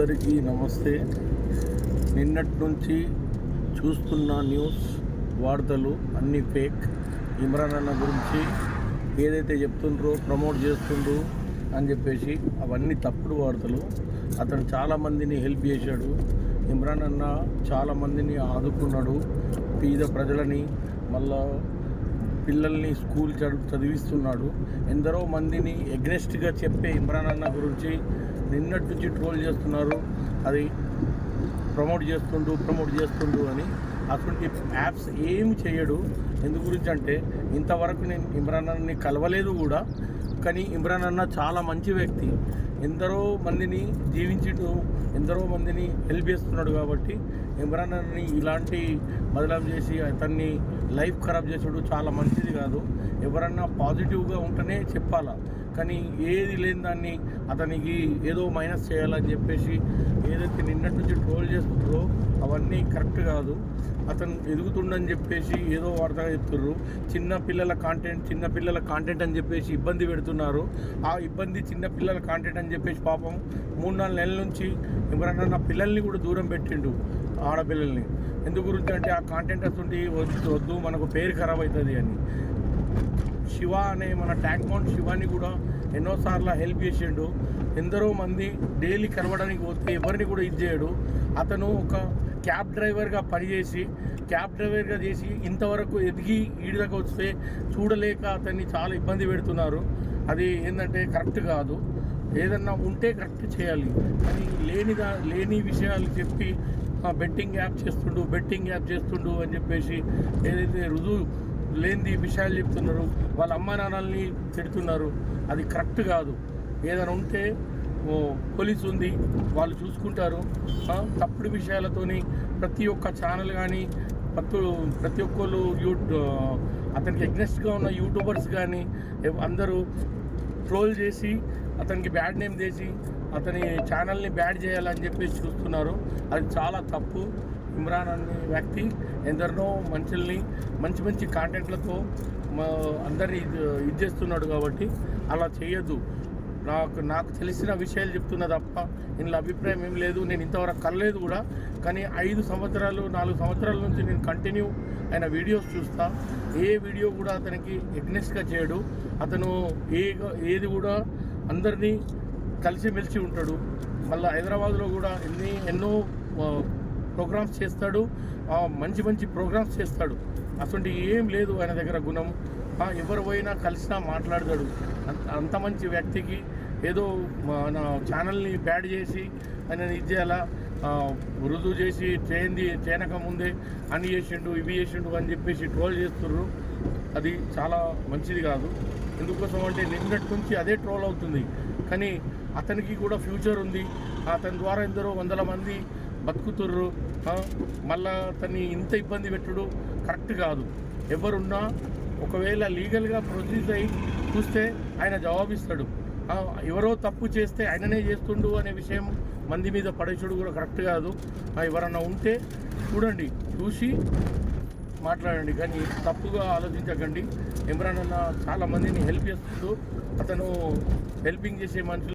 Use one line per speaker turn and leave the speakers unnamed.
అందరికీ నమస్తే. నిన్నటి నుంచి చూస్తున్న న్యూస్ వార్తలు అన్నీ ఫేక్. ఇమ్రాన్ అన్న గురించి ఏదైతే చెప్తుండ్రో ప్రమోట్ చేస్తుండ్రు అని చెప్పేసి అవన్నీ తప్పుడు వార్తలు. అతను చాలామందిని హెల్ప్ చేశాడు. ఇమ్రాన్ అన్న చాలామందిని ఆదుకున్నాడు. పేద ప్రజలని మళ్ళా పిల్లల్ని స్కూల్ చదివిస్తున్నాడు. ఎందరో మందిని ఎగ్నెస్ట్గా చెప్పే ఇమ్రాన్ అన్న గురించి నిన్నటి నుంచి ట్రోల్ చేస్తున్నారు. అది ప్రమోట్ చేస్తుండు ప్రమోట్ చేస్తుండు అని అటువంటి యాప్స్ ఏం చేయడు. ఎందు గురించి అంటే ఇంతవరకు నేను ఇమ్రాన్ అన్నని కలవలేదు కూడా కానీ ఇమ్రాన్ అన్న చాలా మంచి వ్యక్తి. ఎందరో మందిని జీవించుడు ఎందరో మందిని హెల్ప్ చేస్తున్నాడు కాబట్టి ఇమ్రాన్ అని ఇలాంటి బదలాం చేసి అతన్ని లైఫ్ ఖరాబ్ చేసుడు చాలా మంచిది కాదు. ఎవరన్నా పాజిటివ్గా ఉంటేనే చెప్పాలా? కానీ ఏది లేని దాన్ని అతనికి ఏదో మైనస్ చేయాలని చెప్పేసి ఏదైతే నిన్నటి నుంచి ట్రోల్ చేస్తుందో అవన్నీ కరెక్ట్ కాదు. అతను ఎదుగుతుండని చెప్పేసి ఏదో వార్తగా చెప్తుర్రు. చిన్న పిల్లల కాంటెంట్ చిన్న పిల్లల కాంటెంట్ అని చెప్పేసి ఇబ్బంది పెడుతున్నారు. ఆ ఇబ్బంది చిన్న పిల్లల కాంటెంట్ అని చెప్పేసి పాపం మూడు నాలుగు నెలల నుంచి ఎవరన్నా నా పిల్లల్ని కూడా దూరం పెట్టిండు ఆడపిల్లల్ని. ఎందుకు గురించి అంటే ఆ కాంటెంట్ అసలు వద్దు వద్దు మనకు పేరు ఖరాబ్ అవుతుంది అని. శివ అనే మన ట్యాంక్ మౌంట్ శివాని కూడా ఎన్నోసార్లు హెల్ప్ చేసిండు. ఎందరో మంది డైలీ కలవడానికి పోతే ఎవరిని కూడా ఇది చేయడు. అతను ఒక క్యాబ్ డ్రైవర్గా పనిచేసి క్యాబ్ డ్రైవర్గా చేసి ఇంతవరకు ఎదిగి ఈడి వస్తే చూడలేక అతన్ని చాలా ఇబ్బంది పెడుతున్నారు. అది ఏంటంటే కరెక్ట్ కాదు. ఏదన్నా ఉంటే కరెక్ట్ చేయాలి. కానీ లేనిదా లేని విషయాలు చెప్పి బెట్టింగ్ యాప్ చేస్తుండు బెట్టింగ్ యాప్ చేస్తుండు అని చెప్పేసి ఏదైతే రుజువు లేనిది విషయాలు చెప్తున్నారు. వాళ్ళ అమ్మా నాన్నల్ని తిడుతున్నారు. అది కరెక్ట్ కాదు. ఏదైనా ఉంటే పోలీసు ఉంది. వాళ్ళు చూసుకుంటారు. తప్పుడు విషయాలతోని ప్రతి ఒక్క ఛానల్ కానీ ప్రతి ప్రతి ఒక్కళ్ళు యూ అతనికి ఎగ్నెస్ట్గా ఉన్న యూట్యూబర్స్ కానీ అందరూ ట్రోల్ చేసి అతనికి బ్యాడ్ నేమ్ చేసి అతని ఛానల్ని బ్యాడ్ చేయాలని చెప్పేసి చూస్తున్నారు. అది చాలా తప్పు. ఇమ్రాన్ అనే వ్యక్తి ఎందరినో మనుషుల్ని మంచి మంచి కాంటెంట్లతో మా అందరినీ ఇది ఇది చేస్తున్నాడు కాబట్టి అలా చేయొద్దు. నాకు నాకు తెలిసిన విషయాలు చెప్తున్నా తప్ప ఇందులో అభిప్రాయం ఏం లేదు. నేను ఇంతవరకు కలలేదు కూడా. కానీ ఐదు సంవత్సరాలు నాలుగు సంవత్సరాల నుంచి నేను కంటిన్యూ ఆయన వీడియోస్ చూస్తా. ఏ వీడియో కూడా అతనికి ఎగ్నెస్ట్గా చేయడు. అతను ఏ ఏది కూడా అందరినీ కలిసిమెలిసి ఉంటాడు. మళ్ళీ హైదరాబాద్లో కూడా ఎన్ని ఎన్నో ప్రోగ్రామ్స్ చేస్తాడు. మంచి మంచి ప్రోగ్రామ్స్ చేస్తాడు. అటువంటి ఏం లేదు ఆయన దగ్గర గుణం. ఎవరు పోయినా కలిసినా మాట్లాడతాడు. అంత మంచి వ్యక్తికి ఏదో మన ఛానల్ని బ్యాడ్ చేసి ఆయన ఇది రుజువు చేసి చేయింది చేయనక ముందే అని చేసిండు ఇవి చేసిండు అని చెప్పేసి ట్రోల్ చేస్తుర్రు. అది చాలా మంచిది కాదు. ఎందుకోసం అంటే నిన్నటి నుంచి అదే ట్రోల్ అవుతుంది. కానీ అతనికి కూడా ఫ్యూచర్ ఉంది. అతని ద్వారా ఎందరో వందల మంది బతుకుతుర్రు. మళ్ళా అతన్ని ఇంత ఇబ్బంది పెట్టుడు కరెక్ట్ కాదు. ఎవరున్నా ఒకవేళ లీగల్గా ప్రొసీజ్ అయ్యి చూస్తే ఆయన జవాబిస్తాడు. ఎవరో తప్పు చేస్తే ఆయననే చేస్తుండు అనే విషయం మంది మీద పడేసుడు కూడా కరెక్ట్ కాదు. ఎవరన్నా ఉంటే చూడండి చూసి మాట్లాడండి. కానీ తప్పుగా ఆలోచించకండి. ఇమ్రాన్ అన్న చాలా మందిని హెల్ప్ చేస్తుండు. అతను హెల్పింగ్ చేసే మనుషులు